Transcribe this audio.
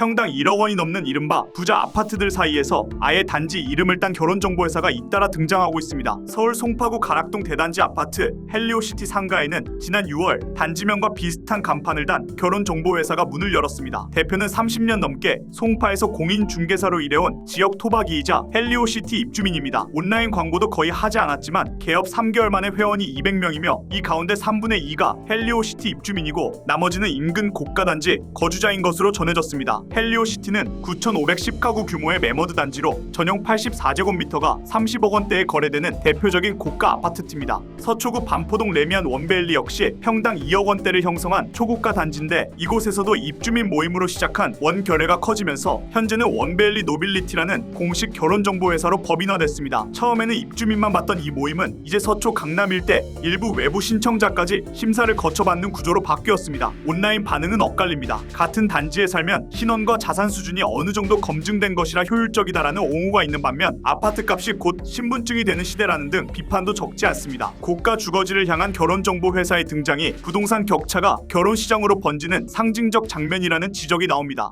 평당 1억 원이 넘는 이른바 부자 아파트들 사이에서 아예 단지 이름을 딴 결혼정보회사가 잇따라 등장하고 있습니다. 서울 송파구 가락동 대단지 아파트 헬리오시티 상가에는 지난 6월 단지명과 비슷한 간판을 단 결혼정보회사가 문을 열었습니다. 대표는 30년 넘게 송파에서 공인중개사로 일해온 지역 토박이이자 헬리오시티 입주민입니다. 온라인 광고도 거의 하지 않았지만 개업 3개월 만에 회원이 200명이며 이 가운데 3분의 2가 헬리오시티 입주민이고 나머지는 인근 고가 단지 거주자인 것으로 전해졌습니다. 헬리오시티는 9,510가구 규모의 매머드 단지로 전용 84제곱미터가 30억 원대에 거래되는 대표적인 고가 아파트입니다. 서초구 반포동 레미안 원베일리 역시 평당 2억 원대를 형성한 초고가 단지인데 이곳에서도 입주민 모임으로 시작한 원결례가 커지면서 현재는 원베일리 노빌리티라는 공식 결혼정보회사로 법인화됐습니다. 처음에는 입주민만 받던 이 모임은 이제 서초 강남 일대 일부 외부 신청자까지 심사를 거쳐받는 구조로 바뀌었습니다. 온라인 반응은 엇갈립니다. 같은 단지에 살면 신원 과 자산 수준이 어느 정도 검증된 것이라 효율적이다라는 옹호가 있는 반면 아파트 값이 곧 신분증이 되는 시대라는 등 비판도 적지 않습니다. 고가 주거지를 향한 결혼정보 회사의 등장이 부동산 격차가 결혼 시장으로 번지는 상징적 장면이라는 지적이 나옵니다.